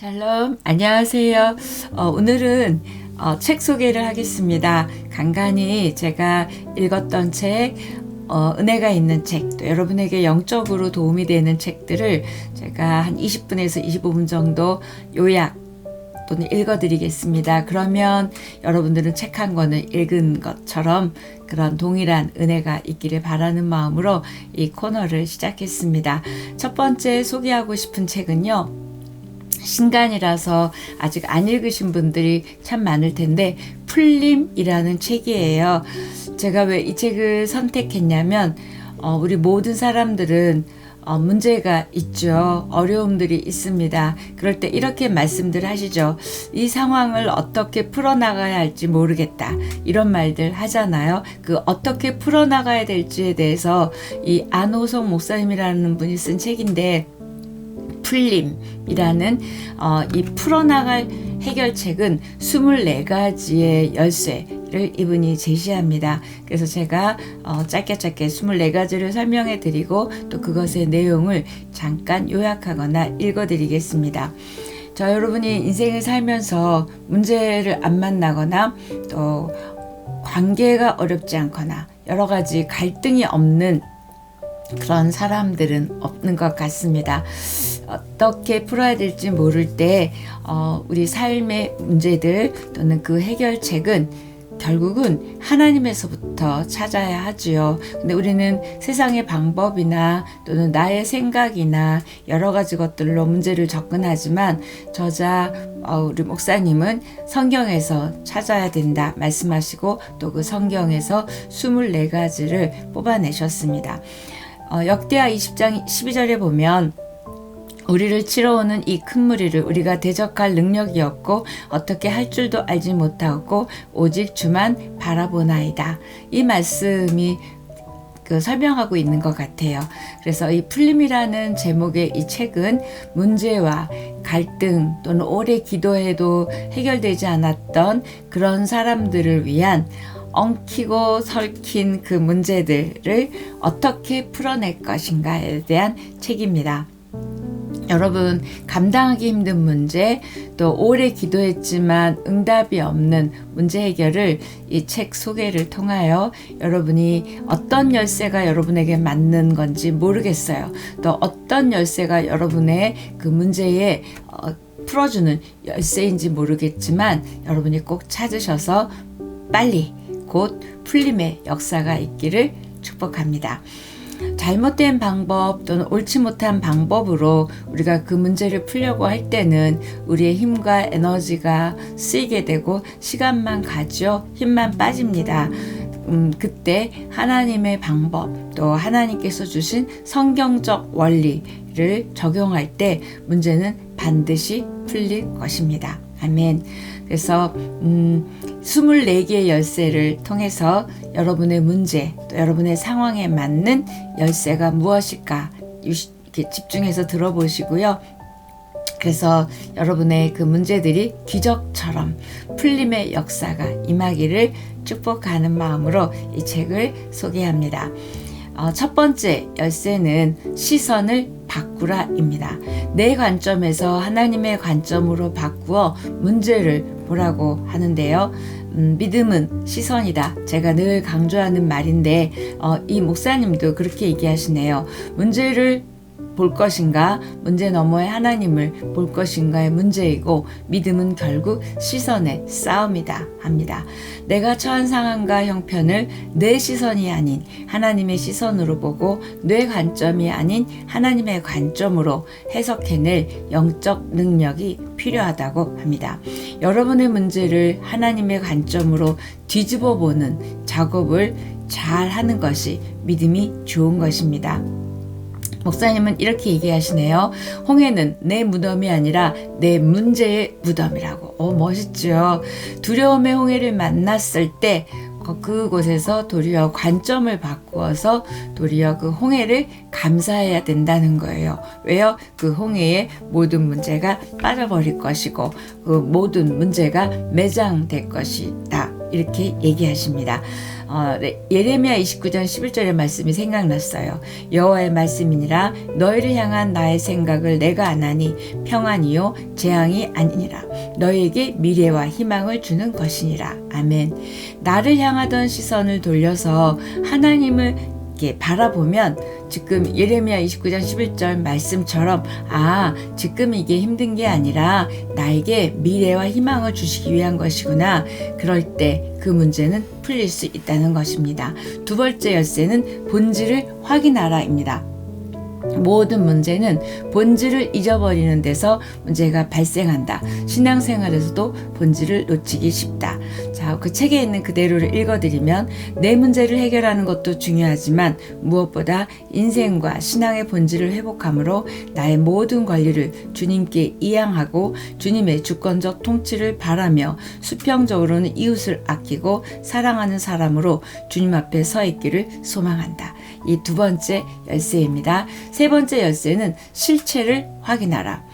샬롬, 안녕하세요. 어, 오늘은 어, 책 소개를 하겠습니다. 간간히 제가 읽었던 책, 어, 은혜가 있는 책, 또 여러분에게 영적으로 도움이 되는 책들을 제가 한 20분에서 25분 정도 요약 또는 읽어드리겠습니다. 그러면 여러분들은 책 한 권을 읽은 것처럼 그런 동일한 은혜가 있기를 바라는 마음으로 이 코너를 시작했습니다. 첫 번째 소개하고 싶은 책은요. 신간이라서 아직 안 읽으신 분들이 참 많을 텐데 풀림이라는 책이에요. 제가 왜 이 책을 선택했냐면 어, 우리 모든 사람들은 어, 문제가 있죠. 어려움들이 있습니다. 그럴 때 이렇게 말씀들 하시죠. 이 상황을 어떻게 풀어나가야 할지 모르겠다. 이런 말들 하잖아요. 그 어떻게 풀어나가야 될지에 대해서 이 안호성 목사님이라는 분이 쓴 책인데 풀림이라는 어, 이 풀어나갈 해결책은 24가지의 열쇠를 이분이 제시합니다. 그래서 제가 어, 짧게 짧게 24가지를 설명해 드리고 또 그것의 내용을 잠깐 요약하거나 읽어 드리겠습니다. 저 여러분이 인생을 살면서 문제를 안 만나거나 또 관계가 어렵지 않거나 여러 가지 갈등이 없는 그런 사람들은 없는 것 같습니다. 어떻게 풀어야 될지 모를 때 어, 우리 삶의 문제들 또는 그 해결책은 결국은 하나님에서부터 찾아야 하지요. 근데 우리는 세상의 방법이나 또는 나의 생각이나 여러 가지 것들로 문제를 접근하지만 저자 어, 우리 목사님은 성경에서 찾아야 된다 말씀하시고 또 그 성경에서 24가지를 뽑아내셨습니다. 어, 역대하 20장 12절에 보면 우리를 치러오는 이 큰 무리를 우리가 대적할 능력이 없고 어떻게 할 줄도 알지 못하고 오직 주만 바라보나이다. 이 말씀이 그 설명하고 있는 것 같아요. 그래서 이 풀림이라는 제목의 이 책은 문제와 갈등 또는 오래 기도해도 해결되지 않았던 그런 사람들을 위한 엉키고 설킨 그 문제들을 어떻게 풀어낼 것인가에 대한 책입니다. 여러분 감당하기 힘든 문제 또 오래 기도했지만 응답이 없는 문제 해결을 이 책 소개를 통하여 여러분이 어떤 열쇠가 여러분에게 맞는 건지 모르겠어요. 또 어떤 열쇠가 여러분의 그 문제에 어, 풀어주는 열쇠인지 모르겠지만 여러분이 꼭 찾으셔서 빨리 곧 풀림의 역사가 있기를 축복합니다. 잘못된 방법 또는 옳지 못한 방법으로 우리가 그 문제를 풀려고 할 때는 우리의 힘과 에너지가 쓰이게 되고 시간만 가죠. 힘만 빠집니다. 음, 그때 하나님의 방법 또 하나님께서 주신 성경적 원리를 적용할 때 문제는 반드시 풀릴 것입니다. 아멘. 그래서 음, 24개의 열쇠를 통해서 여러분의 문제, 또 여러분의 상황에 맞는 열쇠가 무엇일까 이렇게 집중해서 들어보시고요. 그래서 여러분의 그 문제들이 기적처럼 풀림의 역사가 임하기를 축복하는 마음으로 이 책을 소개합니다. 어, 첫 번째 열쇠는 시선을 바꾸라입니다. 내 관점에서 하나님의 관점으로 바꾸어 문제를 보라고 하는데요. 음, 믿음은 시선이다. 제가 늘 강조하는 말인데 어, 이 목사님도 그렇게 얘기하시네요. 문제를 볼 것인가, 문제 너머의 하나님을 볼 것인가의 문제이고, 믿음은 결국 시선의 싸움이다 합니다. 내가 처한 상황과 형편을 내 시선이 아닌 하나님의 시선으로 보고, 뇌 관점이 아닌 하나님의 관점으로 해석해낼 영적 능력이 필요하다고 합니다. 여러분의 문제를 하나님의 관점으로 뒤집어 보는 작업을 잘 하는 것이 믿음이 좋은 것입니다. 목사님은 이렇게 얘기하시네요. 홍해는 내 무덤이 아니라 내 문제의 무덤이라고. 오, 멋있죠. 두려움의 홍해를 만났을 때 그곳에서 도리어 관점을 바꾸어서 도리어 그 홍해를 감사해야 된다는 거예요. 왜요? 그 홍해의 모든 문제가 빠져버릴 것이고 그 모든 문제가 매장될 것이다. 이렇게 얘기하십니다. 어, 네, 예레미야 29장 11절의 말씀이 생각났어요. 여호와의 말씀이니라. 너희를 향한 나의 생각을 내가 안하니 평안이요 재앙이 아니니라. 너희에게 미래와 희망을 주는 것이니라. 아멘. 나를 향하던 시선을 돌려서 하나님을 이렇게 바라보면 지금 예레미야 29장 11절 말씀처럼 아 지금 이게 힘든 게 아니라 나에게 미래와 희망을 주시기 위한 것이구나. 그럴 때 그 문제는 풀릴 수 있다는 것입니다. 두 번째 열쇠는 본질을 확인하라입니다. 모든 문제는 본질을 잊어버리는 데서 문제가 발생한다. 신앙생활에서도 본질을 놓치기 쉽다. 자, 그 책에 있는 그대로를 읽어드리면 내 문제를 해결하는 것도 중요하지만 무엇보다 인생과 신앙의 본질을 회복함으로 나의 모든 권리를 주님께 이양하고 주님의 주권적 통치를 바라며 수평적으로는 이웃을 아끼고 사랑하는 사람으로 주님 앞에 서 있기를 소망한다. 이 두 번째 열쇠입니다. 세 번째 열쇠는 실체를 확인하라.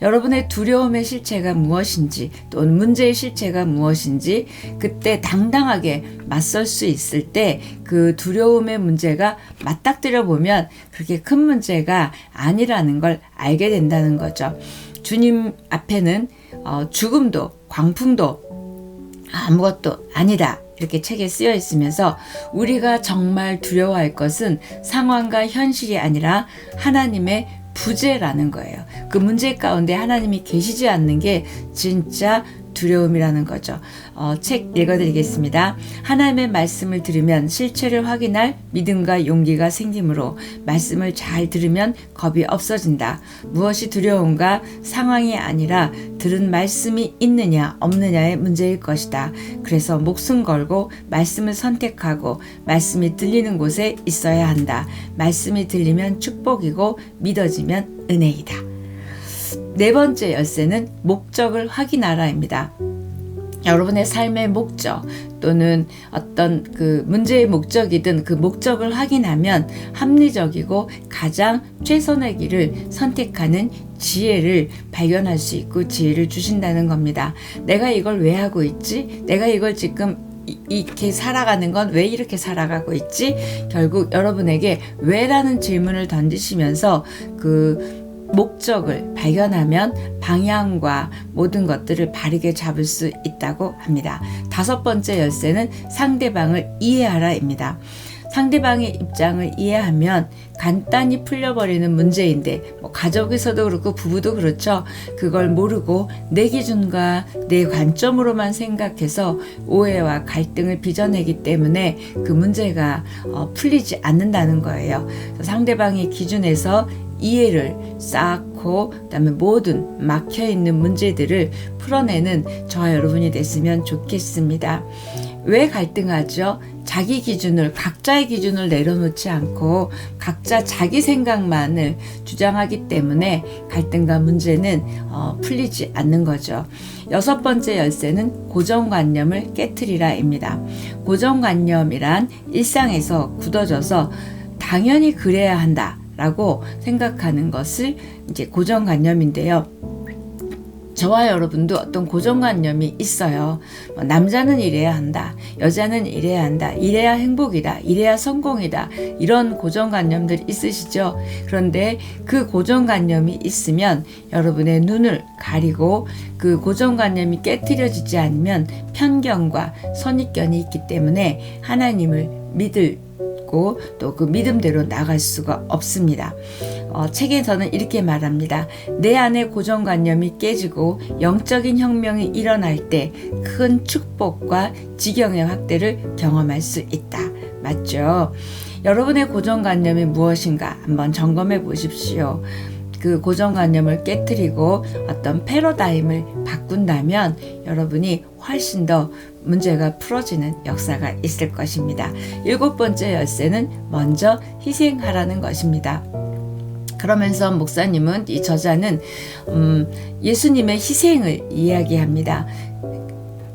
여러분의 두려움의 실체가 무엇인지 또는 문제의 실체가 무엇인지 그때 당당하게 맞설 수 있을 때 그 두려움의 문제가 맞닥뜨려 보면 그렇게 큰 문제가 아니라는 걸 알게 된다는 거죠. 주님 앞에는 어, 죽음도 광풍도 아무것도 아니다. 이렇게 책에 쓰여 있으면서 우리가 정말 두려워할 것은 상황과 현실이 아니라 하나님의 부재라는 거예요. 그 문제 가운데 하나님이 계시지 않는 게 진짜 두려움이라는 거죠. 어, 책 읽어드리겠습니다. 하나님의 말씀을 들으면 실체를 확인할 믿음과 용기가 생기므로 말씀을 잘 들으면 겁이 없어진다. 무엇이 두려운가 상황이 아니라 들은 말씀이 있느냐 없느냐의 문제일 것이다. 그래서 목숨 걸고 말씀을 선택하고 말씀이 들리는 곳에 있어야 한다. 말씀이 들리면 축복이고 믿어지면 은혜이다. 네 번째 열쇠는 목적을 확인하라입니다. 여러분의 삶의 목적 또는 어떤 그 문제의 목적이든 그 목적을 확인하면 합리적이고 가장 최선의 길을 선택하는 지혜를 발견할 수 있고 지혜를 주신다는 겁니다. 내가 이걸 왜 하고 있지? 내가 이걸 지금 이렇게 살아가는 건 왜 이렇게 살아가고 있지? 결국 여러분에게 왜라는 질문을 던지시면서 그 목적을 발견하면 방향과 모든 것들을 바르게 잡을 수 있다고 합니다. 다섯 번째 열쇠는 상대방을 이해하라입니다. 상대방의 입장을 이해하면 간단히 풀려버리는 문제인데 뭐 가족에서도 그렇고 부부도 그렇죠. 그걸 모르고 내 기준과 내 관점으로만 생각해서 오해와 갈등을 빚어내기 때문에 그 문제가 어, 풀리지 않는다는 거예요. 상대방의 기준에서 이해를 쌓고 그다음에 모든 막혀 있는 문제들을 풀어내는 저와 여러분이 됐으면 좋겠습니다. 왜 갈등하죠? 자기 기준을 각자의 기준을 내려놓지 않고 각자 자기 생각만을 주장하기 때문에 갈등과 문제는 어, 풀리지 않는 거죠. 여섯 번째 열쇠는 고정관념을 깨뜨리라입니다. 고정관념이란 일상에서 굳어져서 당연히 그래야 한다. 라고 생각하는 것을 이제 고정관념인데요. 저와 여러분도 어떤 고정관념이 있어요. 뭐 남자는 이래야 한다. 여자는 이래야 한다. 이래야 행복이다. 이래야 성공이다. 이런 고정관념들 있으시죠? 그런데 그 고정관념이 있으면 여러분의 눈을 가리고 그 고정관념이 깨뜨려지지 않으면 편견과 선입견이 있기 때문에 하나님을 믿을 있고 또 그 믿음대로 나갈 수가 없습니다. 어, 책에서는 이렇게 말합니다. 내 안에 고정관념이 깨지고 영적인 혁명이 일어날 때 큰 축복과 지경의 확대를 경험할 수 있다. 맞죠? 여러분의 고정관념이 무엇인가 한번 점검해 보십시오. 그 고정관념을 깨뜨리고 어떤 패러다임을 바꾼다면 여러분이 훨씬 더 문제가 풀어지는 역사가 있을 것입니다. 일곱 번째 열쇠는 먼저 희생하라는 것입니다. 그러면서 목사님은 이 저자는 음, 예수님의 희생을 이야기합니다.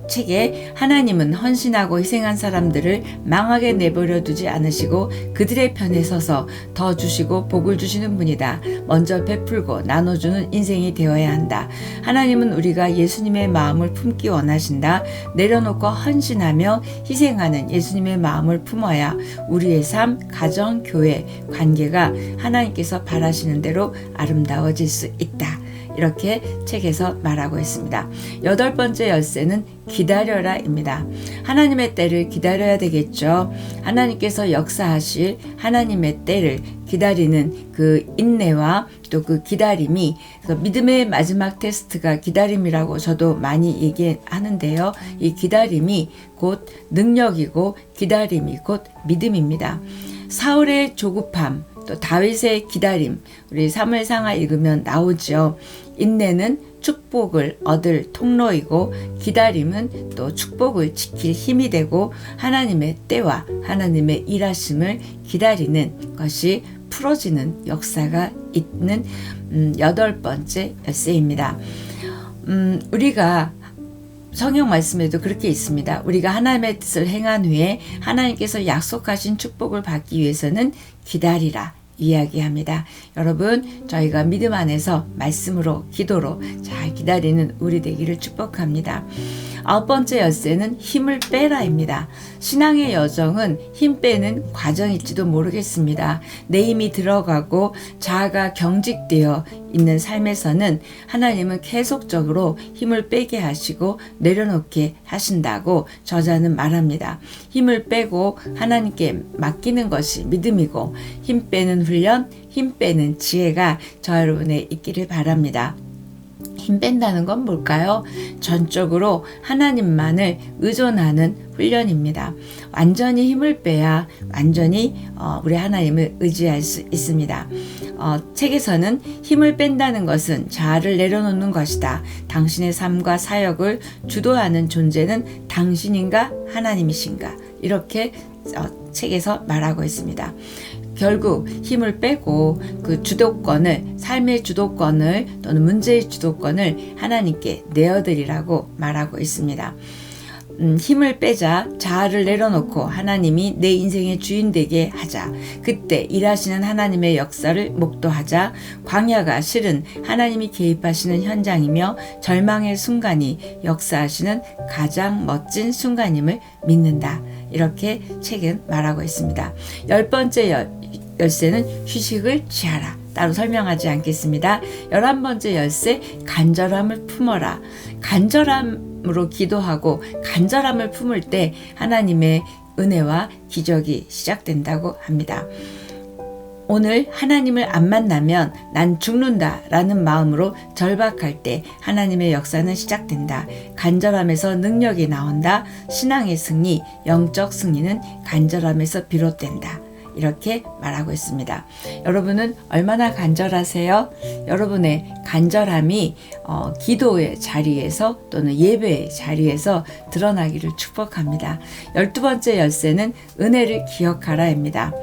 책에 하나님은 헌신하고 희생한 사람들을 망하게 내버려 두지 않으시고 그들의 편에 서서 더 주시고 복을 주시는 분이다. 먼저 베풀고 나눠주는 인생이 되어야 한다. 하나님은 우리가 예수님의 마음을 품기 원하신다. 내려놓고 헌신하며 희생하는 예수님의 마음을 품어야 우리의 삶, 가정, 교회, 관계가 하나님께서 바라시는 대로 아름다워질 수 있다. 이렇게 책에서 말하고 있습니다. 여덟 번째 열쇠는 기다려라입니다. 하나님의 때를 기다려야 되겠죠. 하나님께서 역사하실 하나님의 때를 기다리는 그 인내와 또 그 기다림이 믿음의 마지막 테스트가 기다림이라고 저도 많이 얘기하는데요. 이 기다림이 곧 능력이고 기다림이 곧 믿음입니다. 사울의 조급함, 또 다윗의 기다림, 우리 사물상하 읽으면 나오죠. 인내는 축복을 얻을 통로이고 기다림은 또 축복을 지킬 힘이 되고 하나님의 때와 하나님의 일하심을 기다리는 것이 풀어지는 역사가 있는 음, 여덟 번째 열쇠입니다. 음, 우리가 성경 말씀에도 그렇게 있습니다. 우리가 하나님의 뜻을 행한 후에 하나님께서 약속하신 축복을 받기 위해서는 기다리라. 이야기합니다. 여러분, 저희가 믿음 안에서 말씀으로, 기도로 잘 기다리는 우리 되기를 축복합니다. 아홉 번째 열쇠는 힘을 빼라입니다. 신앙의 여정은 힘 빼는 과정일지도 모르겠습니다. 내 힘이 들어가고 자아가 경직되어 있는 삶에서는 하나님은 계속적으로 힘을 빼게 하시고 내려놓게 하신다고 저자는 말합니다. 힘을 빼고 하나님께 맡기는 것이 믿음이고 힘 빼는 훈련, 힘 빼는 지혜가 저 여러분의 있기를 바랍니다. 힘 뺀다는 건 뭘까요? 전적으로 하나님만을 의존하는 훈련입니다. 완전히 힘을 빼야 완전히 어, 우리 하나님을 의지할 수 있습니다. 어, 책에서는 힘을 뺀다는 것은 자아를 내려놓는 것이다. 당신의 삶과 사역을 주도하는 존재는 당신인가 하나님이신가 이렇게 어, 책에서 말하고 있습니다. 결국 힘을 빼고 그 주도권을 삶의 주도권을 또는 문제의 주도권을 하나님께 내어드리라고 말하고 있습니다. 음, 힘을 빼자 자아를 내려놓고 하나님이 내 인생의 주인 되게 하자. 그때 일하시는 하나님의 역사를 목도하자. 광야가 실은 하나님이 개입하시는 현장이며 절망의 순간이 역사하시는 가장 멋진 순간임을 믿는다. 이렇게 책은 말하고 있습니다. 열 번째 열, 열쇠는 휴식을 취하라. 따로 설명하지 않겠습니다. 열한 번째 열쇠 간절함을 품어라. 간절함으로 기도하고 간절함을 품을 때 하나님의 은혜와 기적이 시작된다고 합니다. 오늘 하나님을 안 만나면 난 죽는다 라는 마음으로 절박할 때 하나님의 역사는 시작된다. 간절함에서 능력이 나온다. 신앙의 승리, 영적 승리는 간절함에서 비롯된다. 이렇게 말하고 있습니다. 여러분은 얼마나 간절하세요? 여러분의 간절함이 어, 기도의 자리에서 또는 예배의 자리에서 드러나기를 축복합니다. 열두 번째 열쇠는 은혜를 기억하라입니다.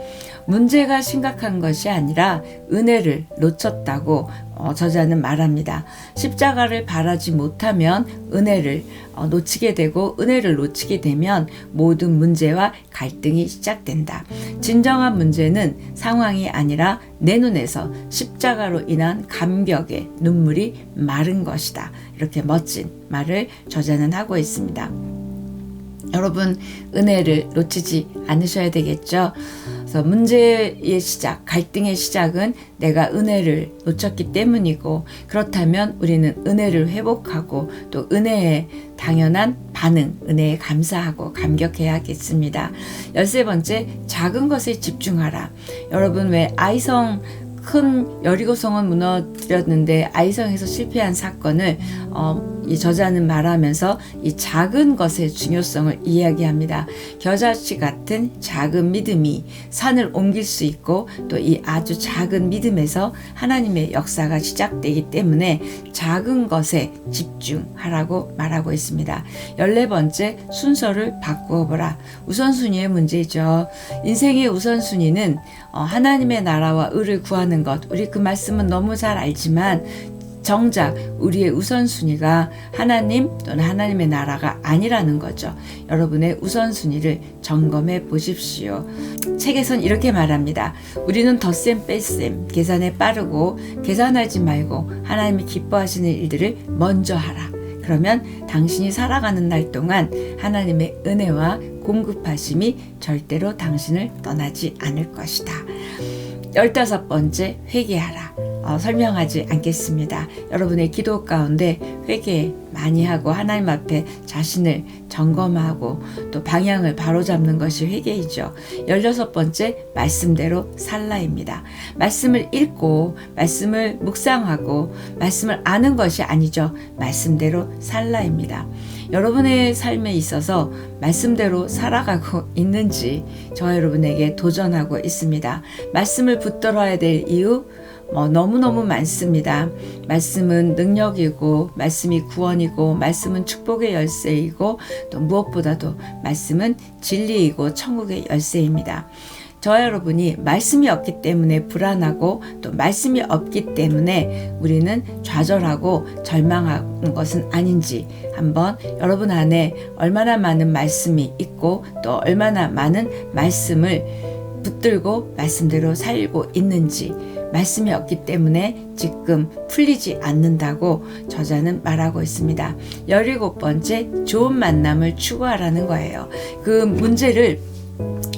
문제가 심각한 것이 아니라 은혜를 놓쳤다고 어, 저자는 말합니다. 십자가를 바라지 못하면 은혜를 어, 놓치게 되고 은혜를 놓치게 되면 모든 문제와 갈등이 시작된다. 진정한 문제는 상황이 아니라 내 눈에서 십자가로 인한 감격의 눈물이 마른 것이다. 이렇게 멋진 말을 저자는 하고 있습니다. 여러분 은혜를 놓치지 않으셔야 되겠죠. 그래서 문제의 시작, 갈등의 시작은 내가 은혜를 놓쳤기 때문이고 그렇다면 우리는 은혜를 회복하고 또 은혜에 당연한 반응, 은혜에 감사하고 감격해야겠습니다. 열세 번째, 작은 것에 집중하라. 여러분 왜 아이성 큰 여리고성은 무너뜨렸는데 아이성에서 실패한 사건을 어, 이 저자는 말하면서 이 작은 것의 중요성을 이야기합니다. 겨자씨 같은 작은 믿음이 산을 옮길 수 있고 또 이 아주 작은 믿음에서 하나님의 역사가 시작되기 때문에 작은 것에 집중하라고 말하고 있습니다. 열네 번째 순서를 바꾸어 보라. 우선순위의 문제죠. 인생의 우선순위는 어, 하나님의 나라와 의를 구하는 것. 우리 그 말씀은 너무 잘 알지만 정작 우리의 우선순위가 하나님 또는 하나님의 나라가 아니라는 거죠. 여러분의 우선순위를 점검해 보십시오. 책에선 이렇게 말합니다. 우리는 덧셈 뺄셈 계산에 빠르고 계산하지 말고 하나님이 기뻐하시는 일들을 먼저 하라. 그러면 당신이 살아가는 날 동안 하나님의 은혜와 공급하심이 절대로 당신을 떠나지 않을 것이다. 열다섯 번째 회개하라. 어, 설명하지 않겠습니다. 여러분의 기도 가운데 회개 많이 하고 하나님 앞에 자신을 점검하고 또 방향을 바로잡는 것이 회개이죠. 열여섯 번째 말씀대로 살라입니다. 말씀을 읽고 말씀을 묵상하고 말씀을 아는 것이 아니죠. 말씀대로 살라입니다. 여러분의 삶에 있어서 말씀대로 살아가고 있는지 저 여러분에게 도전하고 있습니다. 말씀을 붙들어야 될 이유 뭐 너무너무 많습니다. 말씀은 능력이고, 말씀이 구원이고, 말씀은 축복의 열쇠이고, 또 무엇보다도 말씀은 진리이고, 천국의 열쇠입니다. 저 여러분이 말씀이 없기 때문에 불안하고 또 말씀이 없기 때문에 우리는 좌절하고 절망한 것은 아닌지 한번 여러분 안에 얼마나 많은 말씀이 있고 또 얼마나 많은 말씀을 붙들고 말씀대로 살고 있는지 말씀이 없기 때문에 지금 풀리지 않는다고 저자는 말하고 있습니다. 17번째 좋은 만남을 추구하라는 거예요. 그 문제를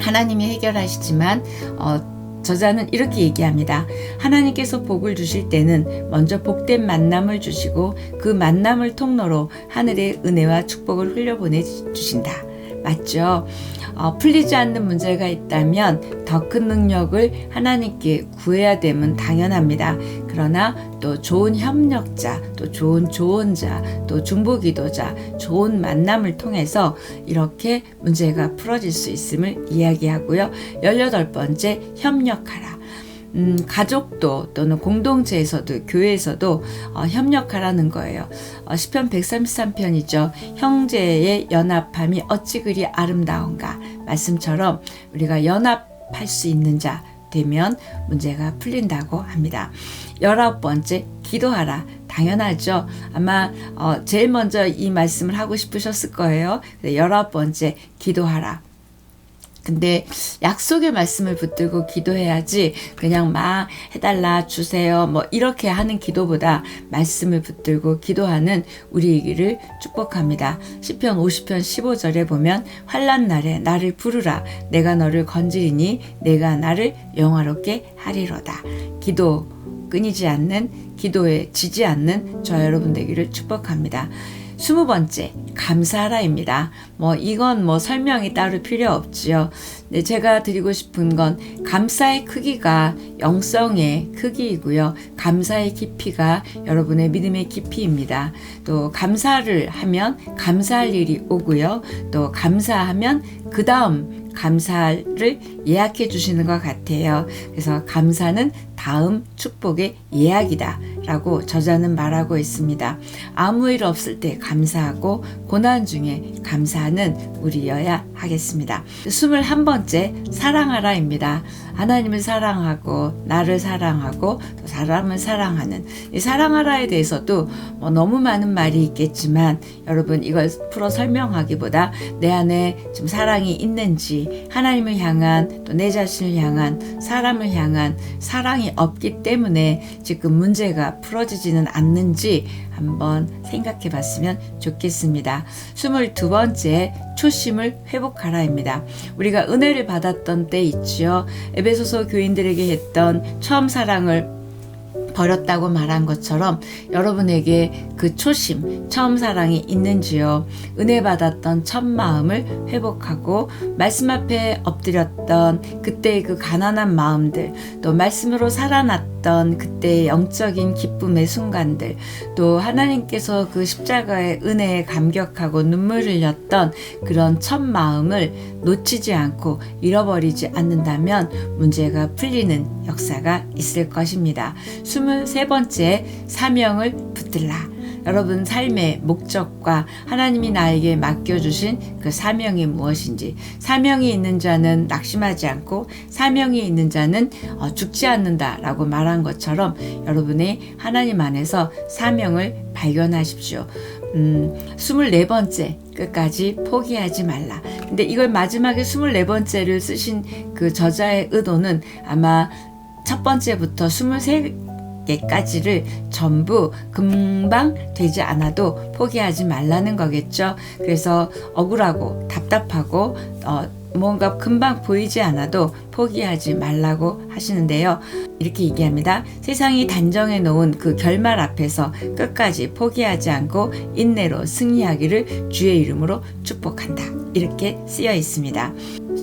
하나님이 해결하시지만 어, 저자는 이렇게 얘기합니다. 하나님께서 복을 주실 때는 먼저 복된 만남을 주시고 그 만남을 통로로 하늘의 은혜와 축복을 흘려보내 주신다. 맞죠? 어, 풀리지 않는 문제가 있다면 더 큰 능력을 하나님께 구해야 됨은 당연합니다. 그러나 또 좋은 협력자, 또 좋은 조언자, 또 중보 기도자, 좋은 만남을 통해서 이렇게 문제가 풀어질 수 있음을 이야기하고요. 18번째, 협력하라. 음, 가족도 또는 공동체에서도 교회에서도 어, 협력하라는 거예요. 어, 시편 133편이죠. 형제의 연합함이 어찌 그리 아름다운가 말씀처럼 우리가 연합할 수 있는 자 되면 문제가 풀린다고 합니다. 열아홉 번째 기도하라. 당연하죠. 아마 어, 제일 먼저 이 말씀을 하고 싶으셨을 거예요. 열아홉 번째 기도하라. 근데 약속의 말씀을 붙들고 기도해야지 그냥 막 해달라 주세요 뭐 이렇게 하는 기도보다 말씀을 붙들고 기도하는 우리에게를 축복합니다. 시편 50편 15절에 보면 환란 날에 나를 부르라 내가 너를 건지리니 내가 나를 영화롭게 하리로다. 기도 끊이지 않는 기도에 지지 않는 저 여러분 되기를 축복합니다. 스무 번째, 감사하라입니다. 뭐, 이건 뭐 설명이 따로 필요 없지요. 네, 제가 드리고 싶은 건 감사의 크기가 영성의 크기이고요. 감사의 깊이가 여러분의 믿음의 깊이입니다. 또 감사를 하면 감사할 일이 오고요. 또 감사하면 그 다음 감사를 예약해 주시는 것 같아요. 그래서 감사는 다음 축복의 예약이다. 라고 저자는 말하고 있습니다. 아무 일 없을 때 감사하고 고난 중에 감사하는 우리여야 하겠습니다. 21번째 사랑하라입니다. 하나님을 사랑하고 나를 사랑하고 또 사람을 사랑하는 이 사랑하라에 대해서도 뭐 너무 많은 말이 있겠지만 여러분 이걸 풀어 설명하기보다 내 안에 좀 사랑이 있는지 하나님을 향한 또 내 자신을 향한 사람을 향한 사랑이 없기 때문에 지금 문제가 풀어지지는 않는지 한번 생각해 봤으면 좋겠습니다. 22번째 초심을 회복하라입니다. 우리가 은혜를 받았던 때 있지요. 에베소서 교인들에게 했던 처음 사랑을 버렸다고 말한 것처럼 여러분에게 그 초심, 처음 사랑이 있는지요? 은혜 받았던 첫 마음을 회복하고 말씀 앞에 엎드렸던 그때의 그 가난한 마음들, 또 말씀으로 살아났던 그때의 영적인 기쁨의 순간들, 또 하나님께서 그 십자가의 은혜에 감격하고 눈물 흘렸던 그런 첫 마음을 놓치지 않고 잃어버리지 않는다면 문제가 풀리는 역사가 있을 것입니다. 23번째 사명을 붙들라. 여러분 삶의 목적과 하나님이 나에게 맡겨주신 그 사명이 무엇인지 사명이 있는 자는 낙심하지 않고 사명이 있는 자는 어, 죽지 않는다라고 말한 것처럼 여러분의 하나님 안에서 사명을 발견하십시오. 음, 24번째 끝까지 포기하지 말라. 근데 이걸 마지막에 24번째를 쓰신 그 저자의 의도는 아마 첫 번째부터 23 개까지를 전부 금방 되지 않아도 포기하지 말라는 거겠죠. 그래서 억울하고 답답하고 어, 뭔가 금방 보이지 않아도 포기하지 말라고 하시는데요. 이렇게 얘기합니다. 세상이 단정해 놓은 그 결말 앞에서 끝까지 포기하지 않고 인내로 승리하기를 주의 이름으로 축복한다. 이렇게 쓰여 있습니다.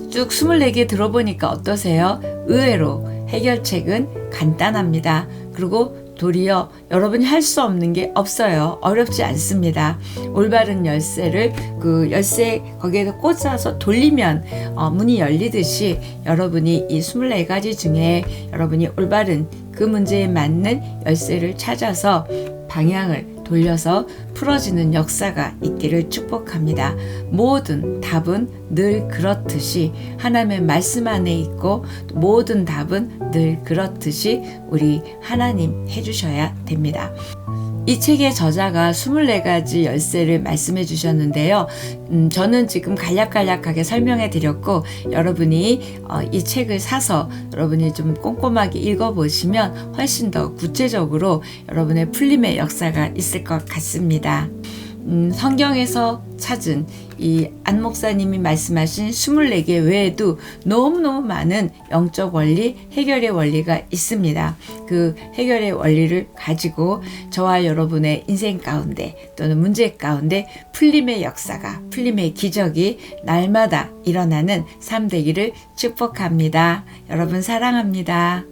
쭉 24개 들어보니까 어떠세요? 의외로 해결책은 간단합니다. 그리고 도리어 여러분이 할 수 없는 게 없어요. 어렵지 않습니다. 올바른 열쇠를 그 열쇠 거기에서 꽂아서 돌리면 어, 문이 열리듯이 여러분이 이 24가지 중에 여러분이 올바른 그 문제에 맞는 열쇠를 찾아서 방향을 돌려서 풀어지는 역사가 있기를 축복합니다. 모든 답은 늘 그렇듯이 하나님의 말씀 안에 있고 모든 답은 늘 그렇듯이 우리 하나님 해주셔야 됩니다. 이 책의 저자가 24가지 열쇠를 말씀해 주셨는데요. 음, 저는 지금 간략간략하게 설명해 드렸고, 여러분이 어, 이 책을 사서 여러분이 좀 꼼꼼하게 읽어보시면 훨씬 더 구체적으로 여러분의 풀림의 역사가 있을 것 같습니다. 음, 성경에서 찾은 이 안 목사님이 말씀하신 24개 외에도 너무너무 많은 영적 원리, 해결의 원리가 있습니다. 그 해결의 원리를 가지고 저와 여러분의 인생 가운데 또는 문제 가운데 풀림의 역사가, 풀림의 기적이 날마다 일어나는 삶 되기를 축복합니다. 여러분 사랑합니다.